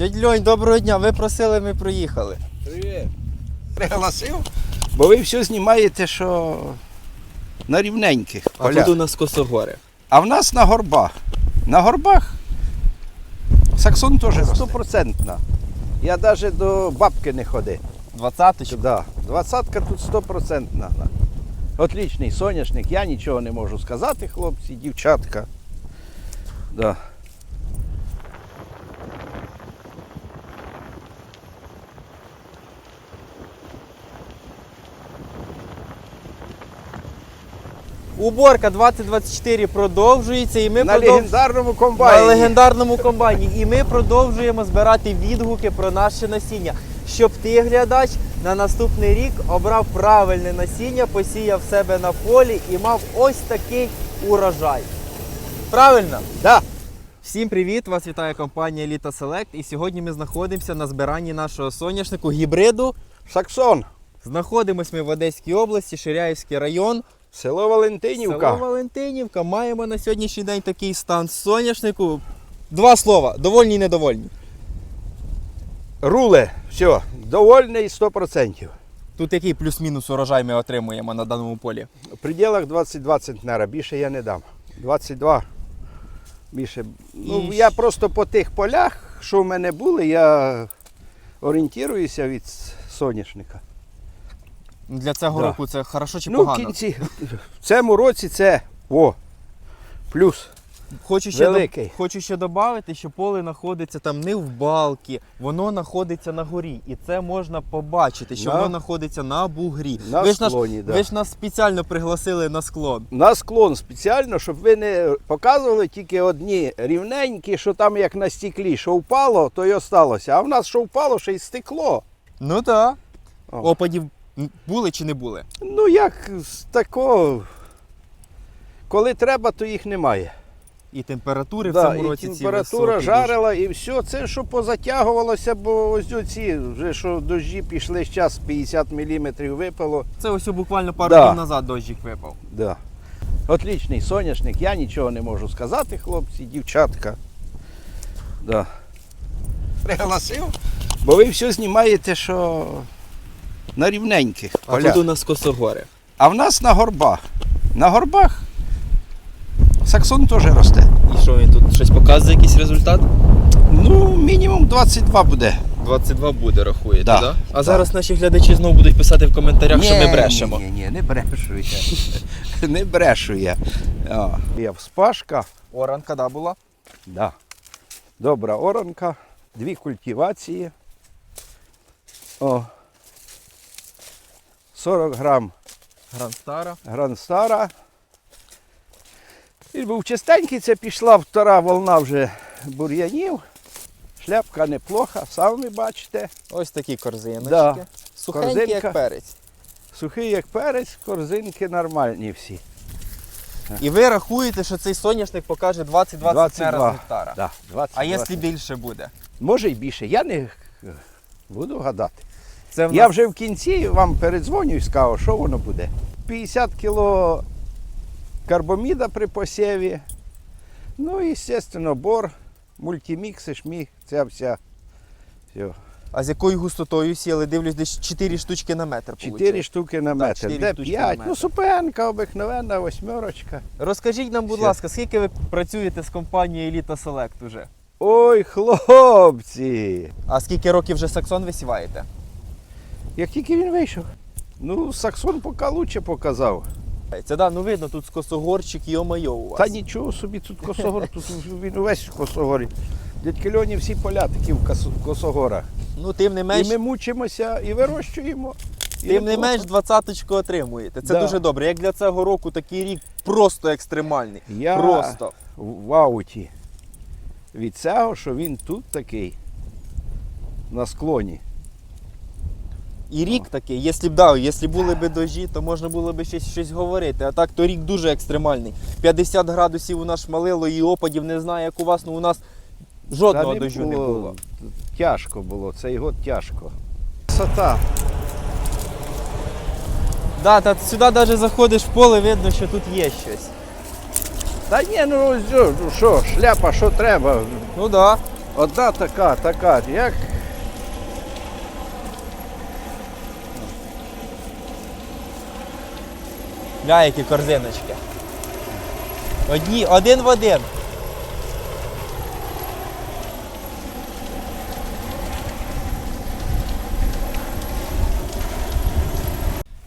Дядь Льонь, доброго дня. Ви просили, ми приїхали. Привіт. Пригласив, бо ви все знімаєте, що на рівненьких А полях. тут у нас косогори. А в нас на горбах. На горбах саксон теж стопроцентна. Я навіть до бабки не ходив. Двадцяточку. Да. Двадцятка тут стопроцентна. Отлічний соняшник, я нічого не можу сказати, хлопці, дівчатка. Да. Уборка 2024 продовжується і ми На продов- легендарному на легендарному комбайні. І ми продовжуємо збирати відгуки про наше насіння, щоб ти, глядач, на наступний рік обрав правильне насіння, посіяв себе на полі і мав ось такий урожай. Правильно? Да. Всім привіт! Вас вітає компанія Elita Select. І сьогодні ми знаходимося на збиранні нашого соняшнику гібриду. Саксон. Знаходимось ми в Одеській області, Ширяївський район. Село Валентинівка. Село Валентинівка. Маємо на сьогоднішній день такий стан соняшнику. Два слова: довольні і недовольні. Руле, все, довольний 100%. Тут який плюс-мінус урожай ми отримуємо на даному полі? В пределах 22 центнера, більше я не дам. 22. Більше. Ну, І я просто по тих полях, що в мене були, я орієнтуюся від соняшника. Для цього Да. року це хорошо чи ну, в погано? кінці, в цьому році це о, плюс. Хочу ще, Великий. доб- хочу ще додати, що поле знаходиться там не в балці, воно знаходиться на горі. І це можна побачити, що На- воно знаходиться на бугрі. На ви, ж нас, да. ви ж нас спеціально пригласили на склон. На склон спеціально, щоб ви не показували тільки одні рівненькі, що там як на стеклі, що впало, то й осталося. А в нас що впало, ще й стекло. Ну так. О. Опадів були чи не були? Ну як з такого. Коли треба, то їх немає. І температури в цьому і році температура високі, жарила і все. Це що позатягувалося, бо ось ці вже що дощі пішли зараз 50 мм випало. Це ось буквально пару Да. днів назад дощик випав. Да. Отлічний соняшник, я нічого не можу сказати, хлопці, дівчатка. Да. Пригласив, бо ви все знімаєте, що на рівненьких А тут у нас косогори. А в нас на горбах. На горбах саксон теж росте. І що він тут щось показує, якийсь результат? Ну, мінімум 22 буде. 22 буде, рахуєте, Да. да? А Да. зараз наші глядачі знову будуть писати в коментарях, що ми брешемо. Ні, ні, не брешу я. не брешу я. О, Я вспашка. Оранка, да, була? Да. Добра оранка, дві культивації. О. 40 грам Гранстара. гранстара. Він був чистенький, це пішла втора волна вже бур'янів. Шляпка неплоха, самі бачите. Ось такі корзиночки. Да. Сухенькі, Корзинка. як перець. Сухий як перець, корзинки нормальні всі. І ви рахуєте, що цей соняшник покаже 20-20 центнера з гектара. Да, 20, А якщо більше буде? Може й більше. Я не буду гадати. Це в Я вже в кінці вам передзвоню і скажу, що воно буде. 50 кг карбоміда при посіві. Ну і, звісно, бор, мультимікси, шміг, ця вся. Все. А з якою густотою сіли? Дивлюсь, десь 4 штучки на метр. 4 получається. штуки на метр. чотири Де штучки на 5? метр. Ну, супенка обикновенна, восьмерочка. Розкажіть нам, будь Все. ласка, скільки ви працюєте з компанією Elita Select уже? Ой, хлопці! А скільки років вже саксон висіваєте? Як тільки він вийшов. Ну, Саксон поки лучше показав. Це да, ну видно, тут скосогорчик, йо-майо у вас. Та нічого собі, тут косогор, тут він увесь в косогорі. Дядьки Льоні всі поля такі в кос- косогорах. Ну, тим не менш, І ми мучимося і вирощуємо. І тим не менш двадцяточку отримуєте. Це Да. дуже добре. Як для цього року такий рік просто екстремальний. Я Просто. в ауті від цього, що він тут такий на склоні. І рік такий, якщо б да, якщо були б дожі, то можна було б щось, щось говорити. А так то рік дуже екстремальний. 50 градусів у нас шмалило і опадів не знаю, як у вас, ну у нас жодного Та дождю не було. Тяжко було, цей год тяжко. Красота. Да, та сюди навіть заходиш в поле, видно, що тут є щось. Та ні, ну що, шляпа, що треба. Ну да. Одна така, така, як Гля, які корзиночки. Одні, один в один.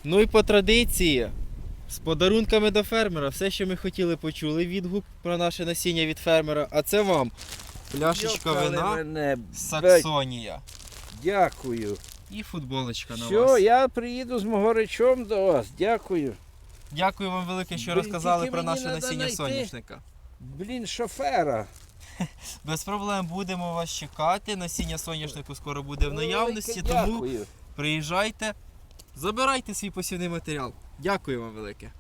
Ну і по традиції, з подарунками до фермера, все, що ми хотіли, почули відгук про наше насіння від фермера. А це вам пляшечка Йокали вина мене, Саксонія. Дякую. І футболочка на Все, вас. я приїду з Могоричом до вас. Дякую. Дякую вам велике, що Блін, розказали тільки про мені наше надо насіння знайти. соняшника. Блін, шофера. Без проблем будемо вас чекати. Насіння соняшнику скоро буде в наявності, Велике тому Дякую. приїжджайте, забирайте свій посівний матеріал. Дякую вам велике.